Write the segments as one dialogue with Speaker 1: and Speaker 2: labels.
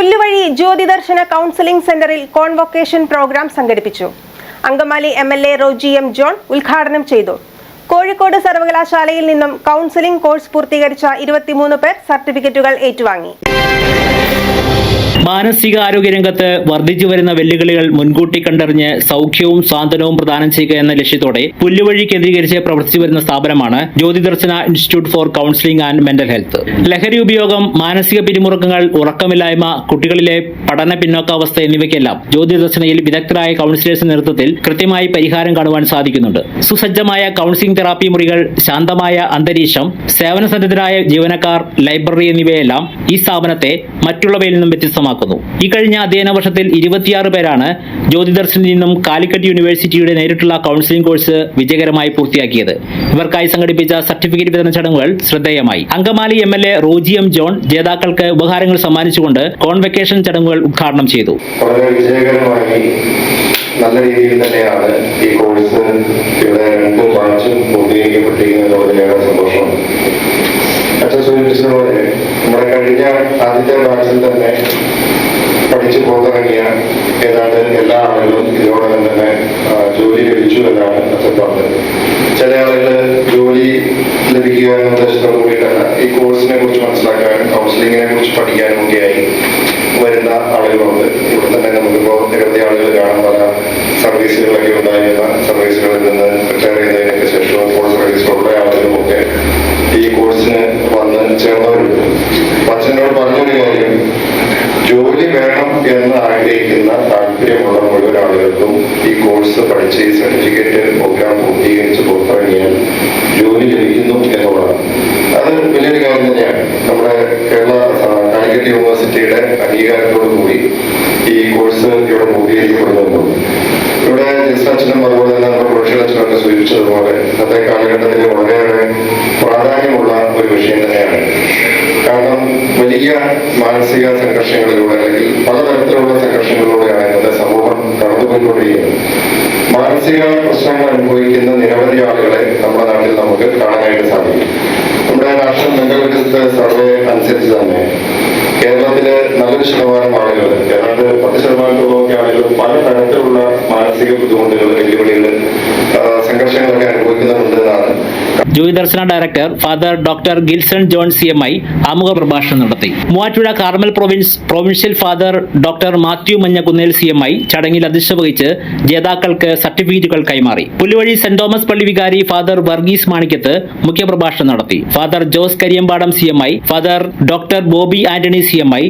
Speaker 1: Pulluvazhi ജ്യോതിദർശന counselling സെന്ററിൽ convocation programme സംഘടിപ്പിച്ചു. Angamaly M L A Roji M John ഉദ്ഘാടനം ചെയ്തു. കോഴിക്കോട് സർവകലാശാലയിൽ നിന്നും കൗൺസിലിംഗ് കോഴ്സ് പൂർത്തീകരിച്ച ഇരുപത്തിമൂന്ന് പേർ സർട്ടിഫിക്കറ്റുകൾ ഏറ്റുവാങ്ങി.
Speaker 2: മാനസിക ആരോഗ്യ രംഗത്ത് വർദ്ധിച്ചു വരുന്ന വെല്ലുവിളികൾ മുൻകൂട്ടി കണ്ടറിഞ്ഞ് സൗഖ്യവും സാന്ത്വനവും പ്രദാനം ചെയ്യുക എന്ന ലക്ഷ്യത്തോടെ പുല്ലുവഴി കേന്ദ്രീകരിച്ച് പ്രവർത്തിച്ചു വരുന്ന സ്ഥാപനമാണ് Jyothidarshana institute for counselling and mental health. ലഹരി ഉപയോഗം മാനസിക പിരിമുറുക്കങ്ങൾ ഉറക്കമില്ലായ്മ കുട്ടികളിലെ പഠന പിന്നോക്കാവസ്ഥ എന്നിവയ്ക്കെല്ലാം ജ്യോതിദർശനയിൽ വിദഗ്ധരായ കൗൺസിലേഴ്സ് നേതൃത്വത്തിൽ കൃത്യമായി പരിഹാരം കാണുവാൻ സാധിക്കുന്നുണ്ട്. സുസജ്ജമായ കൗൺസിലിംഗ് തെറാപ്പി മുറികൾ ശാന്തമായ അന്തരീക്ഷം സേവന സന്നദ്ധരായ ജീവനക്കാർ ലൈബ്രറി എന്നിവയെല്ലാം ഈ സ്ഥാപനത്തെ മറ്റുള്ളവയിൽ നിന്നും വ്യത്യസ്തമാക്കുന്നു. ഈ ഇക്കഴിഞ്ഞ അധ്യയന വർഷത്തിൽ ഇരുപത്തിയാറ് പേരാണ് ജ്യോതിദർശനിൽ നിന്നും കാലിക്കറ്റ് യൂണിവേഴ്സിറ്റിയുടെ നേരിട്ടുള്ള കൗൺസിലിംഗ് കോഴ്സ് വിജയകരമായി പൂർത്തിയാക്കിയത്. ഇവർക്കായി സംഘടിപ്പിച്ച സർട്ടിഫിക്കറ്റ് വിതരണ ചടങ്ങുകൾ ശ്രദ്ധേയമായി. Angamaly M L A Roji M John ജേതാക്കൾക്ക് ഉപഹാരങ്ങൾ സമ്മാനിച്ചുകൊണ്ട് കോൺവെക്കേഷൻ ചടങ്ങുകൾ ഉദ്ഘാടനം ചെയ്തു.
Speaker 3: നല്ല രീതിയിൽ തന്നെയാണ് ഈ കോഴ്സ് ഇവിടെ രണ്ടും ബാച്ചും പൂർത്തീകരിക്കപ്പെട്ടിരിക്കുന്നത്. വളരെയേറെ സന്തോഷമാണ് അച്ഛൻ സൂചിപ്പിച്ചതുപോലെ നമ്മുടെ കഴിഞ്ഞ ആദ്യത്തെ ബാച്ചിൽ തന്നെ പഠിച്ചു പുറത്തിറങ്ങിയ ഏതാണ്ട് എല്ലാ ആളുകളും ഇതിനോടകം തന്നെ ജോലി ലഭിച്ചു എന്നാണ് അച്ഛൻ പറഞ്ഞത്. ചില ആളുകൾ ജോലി ലഭിക്കുക എന്ന ഉദ്ദേശത്തോടു കൂടിയിട്ടല്ല ഈ കോഴ്സിനെ കുറിച്ച് മനസ്സിലാക്കാനും കൗൺസിലിങ്ങിനെ കുറിച്ച് പഠിക്കാനും ഒക്കെയായി വരുന്ന ആളുകളുണ്ട്. ഇവിടെ തന്നെ നമുക്കിപ്പോൾ നിരവധി ആളുകൾ കാണാൻ പല സർവീസുകളൊക്കെ ഉണ്ടായിരുന്ന സർവീസുകളിൽ തന്നെയാണ്. നമ്മുടെ കേരള കാലിക്കറ്റ് യൂണിവേഴ്സിറ്റിയുടെ അംഗീകാരത്തോടു കൂടി ഈ കോഴ്സ് ഇവിടെ പൂർത്തീകരിക്കപ്പെടുന്നുണ്ട്. ഇവിടെ ജിസ്അച്ഛനും അതുപോലെ തന്നെ നമ്മുടെ പ്രൊഫഷണൽ അച്ഛനൊക്കെ സൂചിപ്പിച്ചതുപോലെ ഇന്നത്തെ കാലഘട്ടത്തിൽ വളരെയേറെ പ്രാധാന്യമുള്ള ഒരു വിഷയം തന്നെയാണ്. കാരണം വലിയ മാനസിക സംഘർഷങ്ങളിലൂടെ അല്ലെങ്കിൽ പലതരത്തിലുള്ള സംഘർഷങ്ങളിലൂടെയാണ് ഇന്നത്തെ സമൂഹം കടന്നുപോയിക്കൊണ്ടിരിക്കുന്നത്. മാനസിക പ്രശ്നങ്ങൾ അനുഭവിക്കുന്ന നിരവധി ആളുകളെ നമ്മുടെ നാട്ടിൽ നമുക്ക് കാണാനായിട്ട് സാധിക്കും നമ്മുടെ നാഷണൽ മെന്റൽ സർവേ അനുസരിച്ച് തന്നെ കേരളത്തിലെ നല്ലൊരു ശതമാനം ആളുകൾ ഏതാണ്ട് പത്ത് ശതമാനത്തോളമൊക്കെ ആളുകൾ പല തരത്തിലുള്ള മാനസിക ബുദ്ധിമുട്ടുകൾ വെല്ലുവിളികൾ സംഘർഷങ്ങളൊക്കെ അനുഭവിക്കുന്നുണ്ട് എന്നാണ്
Speaker 2: Jyothidarshana director father doctor Gilson John C M I ആമുഖ പ്രഭാഷണം നടത്തി. Muvattupuzha Carmel province provincial father doctor Mathew Manjakkunnel C M I ചടങ്ങിൽ അധ്യക്ഷത വഹിച്ച് ജേതാക്കൾക്ക് സർട്ടിഫിക്കറ്റുകൾ കൈമാറി. പുല്ലുവഴി സെന്റ് തോമസ് പള്ളി വികാരി ഫാദർ വർഗീസ് മാണിക്കത്ത് മുഖ്യപ്രഭാഷണം നടത്തി. Father Jose Kariyampadam C M I father doctor Boby Antony C M I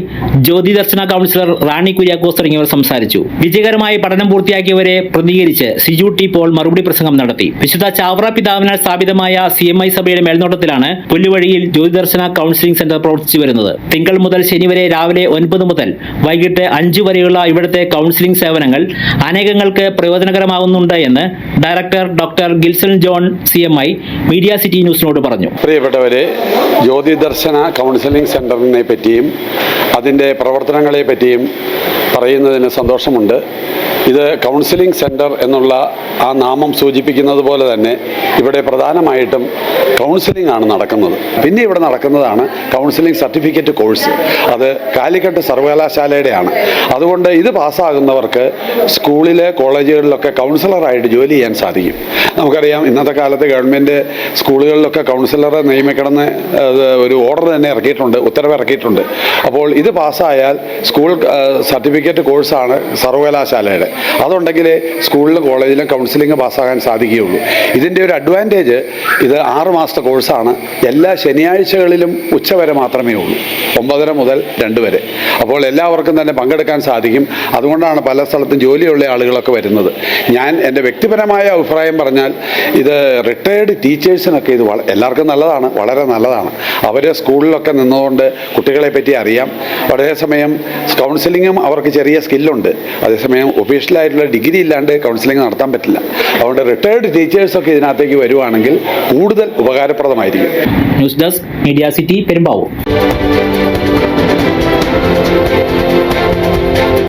Speaker 2: Jyothi Darshana counsellor Rani Kuriakose തുടങ്ങിയവർ സംസാരിച്ചു. വിജയകരമായി പഠനം പൂർത്തിയാക്കിയവരെ പ്രതികരിച്ച് സിജു ടി പോൾ മറുപടി പ്രസംഗം നടത്തി. വിശുദ്ധ ചാവറ പിതാവിനാൽ സ്ഥാപിതമായ സി എം ഐ സഭയുടെ മേൽനോട്ടത്തിലാണ് പുല്ലുവഴിയിൽ ജ്യോതിദർശന കൗൺസിലിംഗ് സെന്റർ പ്രവർത്തിച്ചു വരുന്നത്. തിങ്കൾ മുതൽ ശനി വരെ രാവിലെ ഒൻപത് മുതൽ വൈകിട്ട് അഞ്ച് വരെയുള്ള ഇവിടുത്തെ കൗൺസിലിംഗ് സേവനങ്ങൾ അനേകങ്ങൾക്ക് പ്രയോജനകരമാകുന്നുണ്ട് എന്ന് director doctor Gilson John C M I media city ന്യൂസിനോട് പറഞ്ഞു.
Speaker 4: പ്രിയപ്പെട്ടവരെ ജ്യോതിദർശന കൗൺസിലിംഗ് സെന്ററിനെ പറ്റിയും അതിന്റെ പ്രവർത്തനങ്ങളെ പറ്റിയും പറയുന്നതിന് സന്തോഷമുണ്ട്. ഇത് കൗൺസിലിംഗ് സെന്റർ എന്നുള്ള ആ നാമം സൂചിപ്പിക്കുന്നത് പോലെ തന്നെ ഇവിടെ പ്രധാനമായിട്ടും കൗൺസിലിംഗ് ആണ് നടക്കുന്നത്. പിന്നെ ഇവിടെ നടക്കുന്നതാണ് കൗൺസിലിംഗ് സർട്ടിഫിക്കറ്റ് കോഴ്സ് അത് കാലിക്കറ്റ് സർവകലാശാലയുടെയാണ്. അതുകൊണ്ട് ഇത് പാസ്സാകുന്നവർക്ക് സ്കൂളിലെ കോളേജുകളിലൊക്കെ കൗൺസിലറായിട്ട് ജോലി ചെയ്യാൻ സാധിക്കും. നമുക്കറിയാം ഇന്നത്തെ കാലത്ത് ഗവൺമെന്റ് സ്കൂളുകളിലൊക്കെ കൗൺസിലറെ നിയമിക്കണമെന്ന് ഒരു ഓർഡർ തന്നെ ഇറക്കിയിട്ടുണ്ട് ഉത്തരവ് ഇറക്കിയിട്ടുണ്ട്. അപ്പോൾ ഇത് പാസ്സായാൽ സ്കൂൾ സർട്ടിഫിക്കറ്റ് കോഴ്സാണ് സർവകലാശാലയുടെ. അതുണ്ടെങ്കിൽ സ്കൂളിലും കോളേജിലും കൗൺസിലിംഗ് പാസ്സാകാൻ സാധിക്കുകയുള്ളൂ. ഇതിന്റെ ഒരു അഡ്വാന്റേജ് ഇത് ആറുമാസത്തെ കോഴ്സാണ്. എല്ലാ ശനിയാഴ്ചകളിലും ഉച്ചവരെ മാത്രമേ ഉള്ളൂ. ഒമ്പതര മുതൽ രണ്ട് വരെ. അപ്പോൾ എല്ലാവർക്കും തന്നെ പങ്കെടുക്കാൻ സാധിക്കും. അതുകൊണ്ടാണ് പല സ്ഥലത്തും ജോലിയുള്ള ആളുകളൊക്കെ വരുന്നത്. ഞാൻ എന്റെ വ്യക്തിപരമായ അഭിപ്രായം പറഞ്ഞാൽ ഇത് റിട്ടയേർഡ് ടീച്ചേഴ്സിനൊക്കെ ഇത് എല്ലാവർക്കും നല്ലതാണ്. വളരെ നല്ലതാണ്. അവർ സ്കൂളിലൊക്കെ നിന്നതുകൊണ്ട് കുട്ടികളെ പറ്റി അറിയാം. വളരെ സമയം കൗൺസിലിങ്ങും അവർക്ക് ചെറിയ സ്കില്ലുണ്ട് അതേസമയം ഒഫീഷ്യലായിട്ടുള്ള ഡിഗ്രി ഇല്ലാണ്ട് കൗൺസിലിംഗ് നടത്താൻ പറ്റില്ല. അതുകൊണ്ട് റിട്ടയേർഡ് ടീച്ചേഴ്സൊക്കെ ഇതിനകത്തേക്ക് വരുവാണെങ്കിൽ കൂടുതൽ ഉപകാരപ്രദമായിരിക്കും.
Speaker 2: News desk media city Perumbavoor